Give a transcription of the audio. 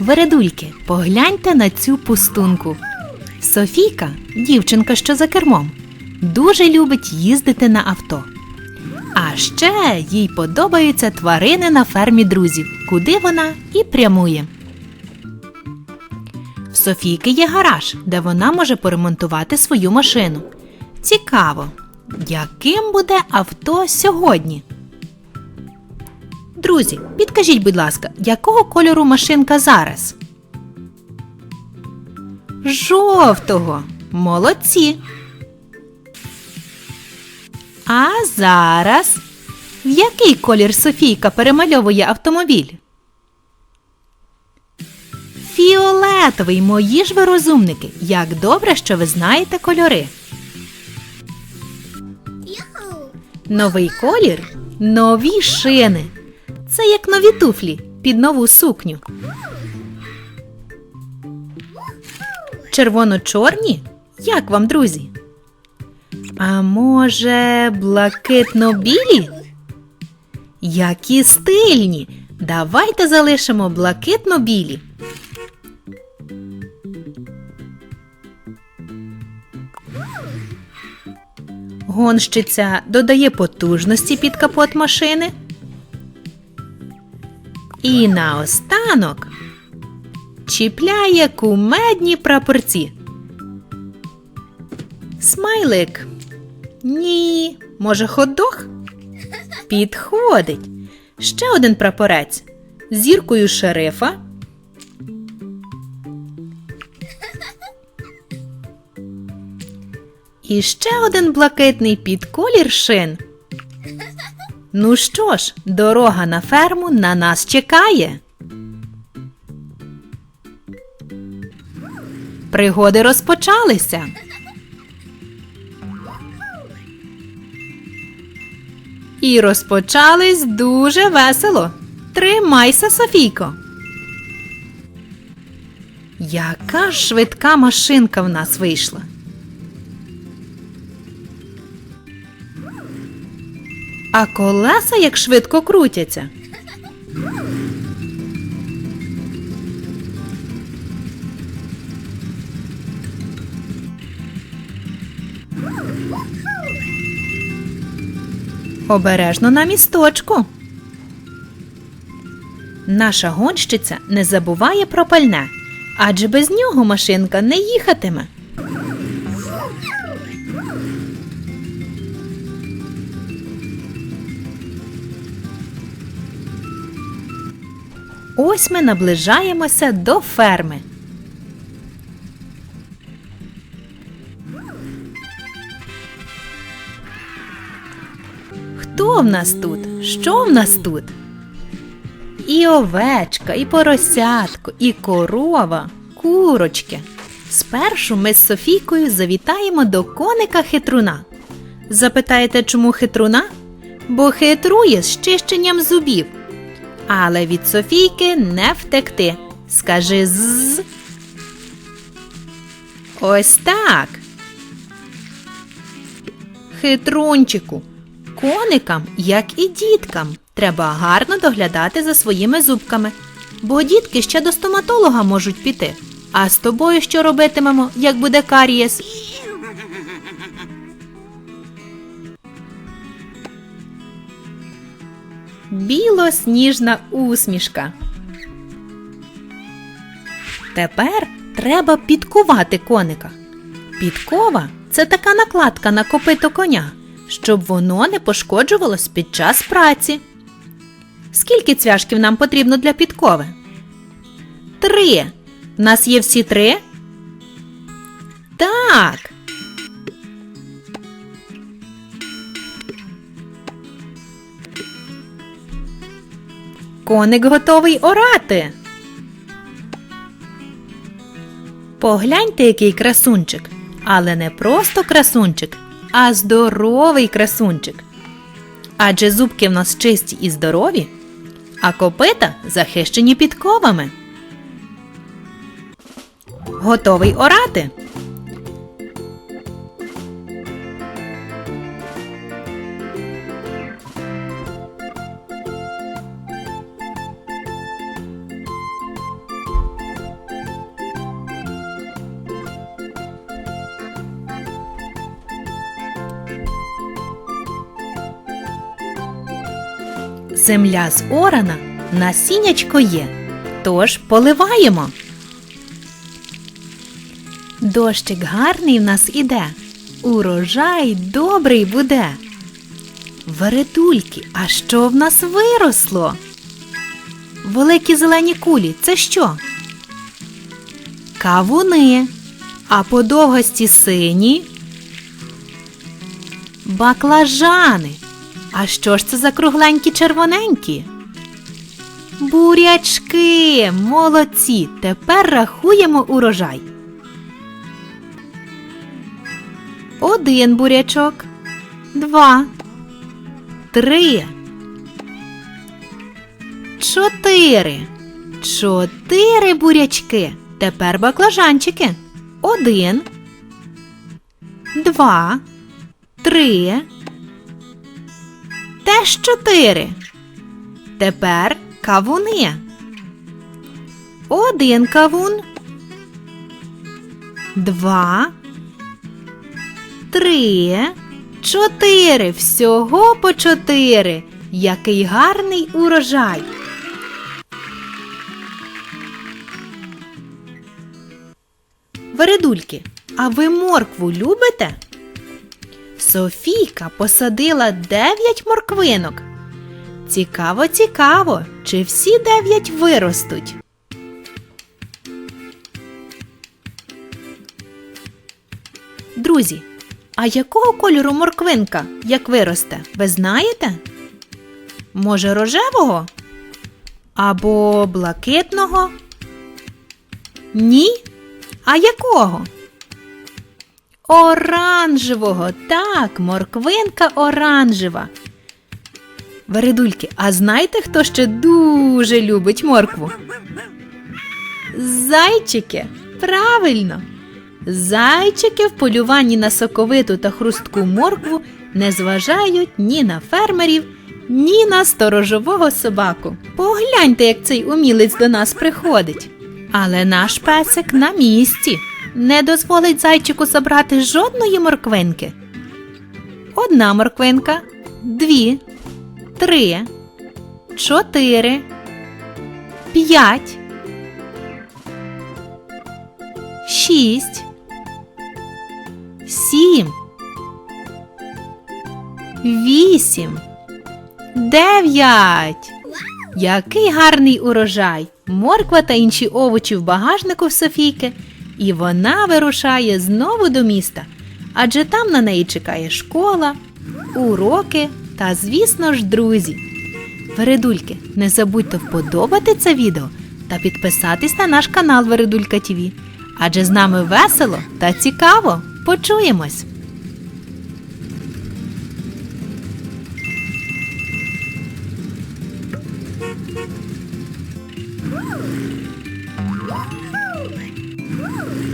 Вередульки, погляньте на цю пустунку. Софійка, дівчинка, що за кермом, дуже любить їздити на авто. А ще їй подобаються тварини на фермі друзів, куди вона і прямує. В Софійки є гараж, де вона може поремонтувати свою машину. Цікаво, яким буде авто сьогодні? Друзі, підкажіть, будь ласка, якого кольору машинка зараз? Жовтого. Молодці. А зараз в який колір Софійка перемальовує автомобіль? Фіолетовий, мої ж ви розумники. Як добре, що ви знаєте кольори. Новий колір нові шини. Це як нові туфлі під нову сукню. Червоно-чорні? Як вам, друзі? А може, блакитно-білі? Які стильні! Давайте залишимо блакитно-білі. Гонщиця додає потужності під капот машини. І наостанок чіпляє кумедні прапорці. Смайлик. Ні, може, хот-дог? Підходить. Ще один прапорець зіркою шерифа. І ще один блакитний під колір шин. Ну що ж, дорога на ферму на нас чекає. Пригоди розпочалися. І розпочались дуже весело. Тримайся, Софійко. Яка ж швидка машинка в нас вийшла. А колеса як швидко крутяться. Обережно на місточку. Наша гонщиця не забуває про пальне, адже без нього машинка не їхатиме. Ось ми наближаємося до ферми. Хто в нас тут? Що в нас тут? І овечка, і поросятко, і корова, курочки. Спершу ми з Софійкою завітаємо до коника хитруна. Запитаєте, чому хитруна? Бо хитрує з чищенням зубів. Але від Софійки не втекти. Скажи з. Ось так. Хитрунчику. Коникам, як і діткам, треба гарно доглядати за своїми зубками, бо дітки ще до стоматолога можуть піти. А з тобою що робитимемо, як буде карієс? Білосніжна усмішка. Тепер треба підкувати коника. Підкова це така накладка на копито коня, щоб воно не пошкоджувалось під час праці. Скільки цвяшків нам потрібно для підкови? Три. В нас є всі три? Так. Коник готовий орати. Погляньте, який красунчик. Але не просто красунчик, а здоровий красунчик. Адже зубки в нас чисті і здорові, а копита захищені підковами. Готовий орати. Земля з орана, насіннячко є. Тож поливаємо. Дощик гарний в нас іде. Урожай добрий буде. Вередульки, а що в нас виросло? Великі зелені кулі це що? Кавуни. А по довгості сині? Баклажани. А що ж це за кругленькі червоненькі? Бурячки, молодці. Тепер рахуємо урожай. Один бурячок, два, три, чотири. Чотири бурячки. Тепер баклажанчики. Один, два, три. Теж чотири. Тепер кавуни. Один кавун. Два. Три. Чотири. Всього по чотири. Який гарний урожай. Вередульки, а ви моркву любите? Софійка посадила дев'ять морквинок. Цікаво, цікаво, чи всі дев'ять виростуть. Друзі, а якого кольору морквинка, як виросте, ви знаєте? Може, рожевого? Або блакитного? Ні? А якого? Оранжевого. Так, морквинка оранжева. Вередульки, а знаєте, хто ще дуже любить моркву? Зайчики. Правильно. Зайчики в полюванні на соковиту та хрустку моркву не зважають ні на фермерів, ні на сторожового собаку. Погляньте, як цей умілець до нас приходить. Але наш песик на місці не дозволить зайчику забрати жодної морквинки. Одна морквинка, дві, три, чотири, п'ять, шість, сім, вісім, дев'ять. Який гарний урожай! Морква та інші овочі в багажнику в Софійки, і вона вирушає знову до міста, адже там на неї чекає школа, уроки та, звісно ж, друзі. Вередульки, не забудьте вподобати це відео та підписатись на наш канал Вередулька ТВ, адже з нами весело та цікаво. Почуємось! Woo!